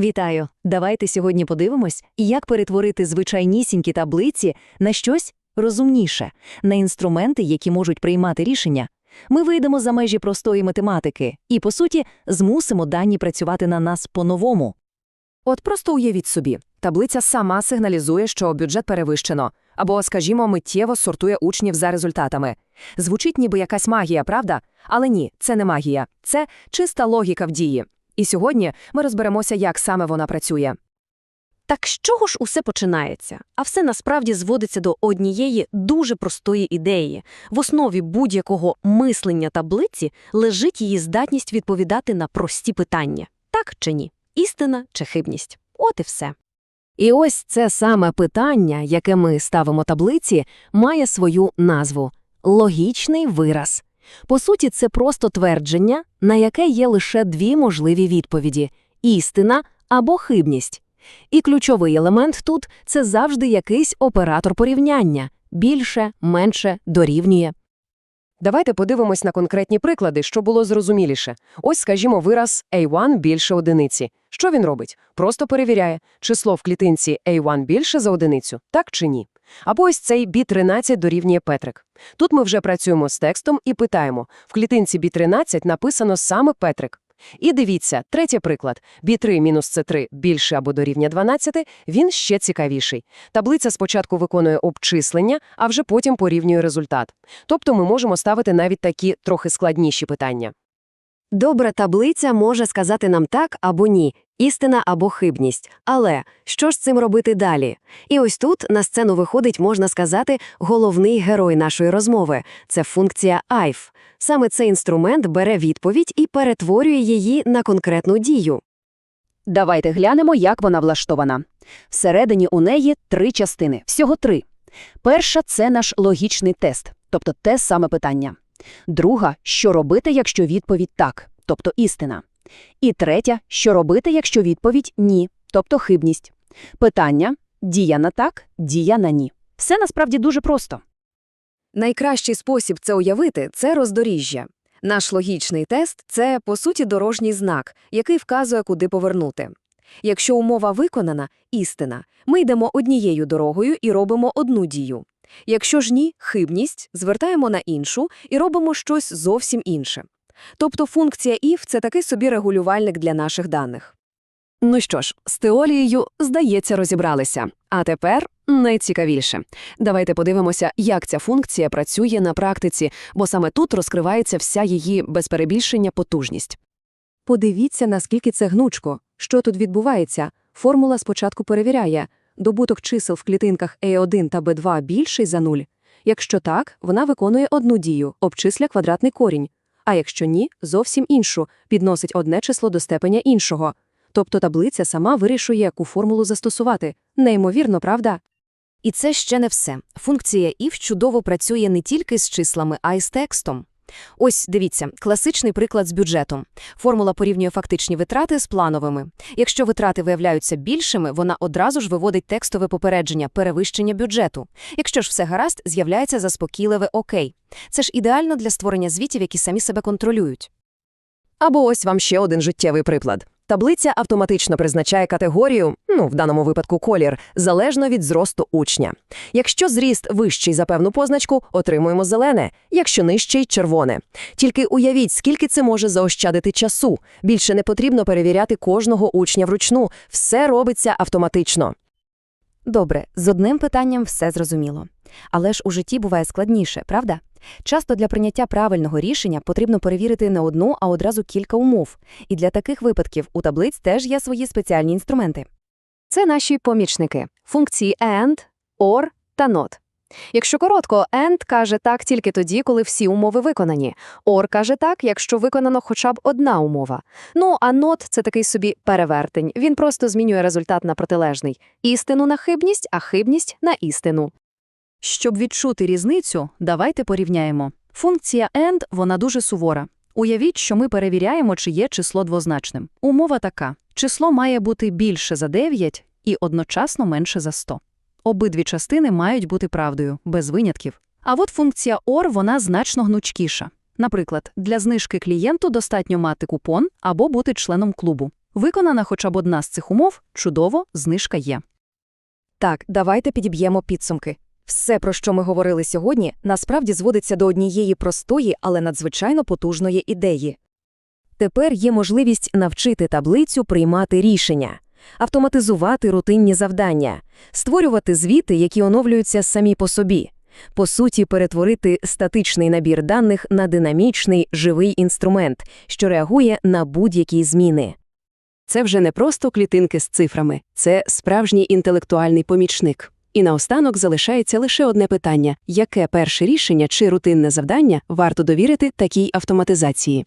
Вітаю! Давайте сьогодні подивимось, як перетворити звичайнісінькі таблиці на щось розумніше, на інструменти, які можуть приймати рішення. Ми вийдемо за межі простої математики і, по суті, змусимо дані працювати на нас по-новому. От просто уявіть собі, таблиця сама сигналізує, що бюджет перевищено, або, скажімо, миттєво сортує учнів за результатами. Звучить ніби якась магія, правда? Але ні, це не магія, це чиста логіка в дії. І сьогодні ми розберемося, як саме вона працює. Так з чого ж усе починається? А все насправді зводиться до однієї дуже простої ідеї. В основі будь-якого мислення таблиці лежить її здатність відповідати на прості питання так чи ні, істина чи хибність. От і все. І ось це саме питання, яке ми ставимо таблиці, має свою назву логічний вираз. По суті, це просто твердження, на яке є лише дві можливі відповіді істина або хибність. І ключовий елемент тут це завжди якийсь оператор порівняння більше, менше, дорівнює. Давайте подивимось на конкретні приклади, що було зрозуміліше. Ось, скажімо, вираз A1 більше одиниці. Що він робить? Просто перевіряє, число в клітинці A1 більше за одиницю, так чи ні. Або ось цей B13 дорівнює Петрик. Тут ми вже працюємо з текстом і питаємо. В клітинці B13 написано саме Петрик. І дивіться, третій приклад. B3 мінус C3 більше або дорівня 12, він ще цікавіший. Таблиця спочатку виконує обчислення, а вже потім порівнює результат. Тобто ми можемо ставити навіть такі трохи складніші питання. Добра таблиця може сказати нам так або ні, істина або хибність. Але що ж цим робити далі? І ось тут на сцену виходить, можна сказати, головний герой нашої розмови це функція IF. Саме цей інструмент бере відповідь і перетворює її на конкретну дію. Давайте глянемо, як вона влаштована. Всередині у неї три частини, всього три. Перша – це наш логічний тест, тобто те саме питання. Друга – що робити, якщо відповідь так, тобто істина. І третя – що робити, якщо відповідь ні, тобто хибність. Питання – дія на так, дія на ні. Все насправді дуже просто. Найкращий спосіб це уявити – це роздоріжжя. Наш логічний тест – це, по суті, дорожній знак, який вказує, куди повернути. Якщо умова виконана – істина, ми йдемо однією дорогою і робимо одну дію. Якщо ж ні – хибність, звертаємо на іншу і робимо щось зовсім інше. Тобто функція if – це такий собі регулювальник для наших даних. Ну що ж, з теорією, здається, розібралися. А тепер найцікавіше. Давайте подивимося, як ця функція працює на практиці, бо саме тут розкривається вся її без перебільшення потужність. Подивіться, наскільки це гнучко. Що тут відбувається? Формула спочатку перевіряє. Добуток чисел в клітинках A1 та B2 більший за 0. Якщо так, вона виконує одну дію – обчисля квадратний корінь. А якщо ні, зовсім іншу – підносить одне число до степеня іншого. Тобто таблиця сама вирішує, яку формулу застосувати. Неймовірно, правда? І це ще не все. Функція if чудово працює не тільки з числами, а й з текстом. Ось дивіться, класичний приклад з бюджетом. Формула порівнює фактичні витрати з плановими. Якщо витрати виявляються більшими, вона одразу ж виводить текстове попередження перевищення бюджету. Якщо ж все гаразд, з'являється заспокійливе окей. Це ж ідеально для створення звітів, які самі себе контролюють. Або ось вам ще один життєвий приклад. Таблиця автоматично призначає категорію, ну, в даному випадку колір, залежно від зросту учня. Якщо зріст вищий за певну позначку, отримуємо зелене, якщо нижчий – червоне. Тільки уявіть, скільки це може заощадити часу. Більше не потрібно перевіряти кожного учня вручну. Все робиться автоматично. Добре, з одним питанням все зрозуміло. Але ж у житті буває складніше, правда? Часто для прийняття правильного рішення потрібно перевірити не одну, а одразу кілька умов. І для таких випадків у таблиць теж є свої спеціальні інструменти. Це наші помічники – функції AND, OR та NOT. Якщо коротко, AND каже так тільки тоді, коли всі умови виконані. OR каже так, якщо виконано хоча б одна умова. Ну, а NOT – це такий собі перевертень. Він просто змінює результат на протилежний. Істину на хибність, а хибність на істину. Щоб відчути різницю, давайте порівняємо. Функція AND, вона дуже сувора. Уявіть, що ми перевіряємо, чи є число двозначним. Умова така. Число має бути більше за 9 і одночасно менше за 100. Обидві частини мають бути правдою, без винятків. А от функція OR, вона значно гнучкіша. Наприклад, для знижки клієнту достатньо мати купон або бути членом клубу. Виконана хоча б одна з цих умов – чудово, знижка є. Так, давайте підіб'ємо підсумки. Все, про що ми говорили сьогодні, насправді зводиться до однієї простої, але надзвичайно потужної ідеї. Тепер є можливість навчити таблицю приймати рішення, автоматизувати рутинні завдання, створювати звіти, які оновлюються самі по собі. По суті, перетворити статичний набір даних на динамічний, живий інструмент, що реагує на будь-які зміни. Це вже не просто клітинки з цифрами, це справжній інтелектуальний помічник. І наостанок залишається лише одне питання – яке перше рішення чи рутинне завдання варто довірити такій автоматизації?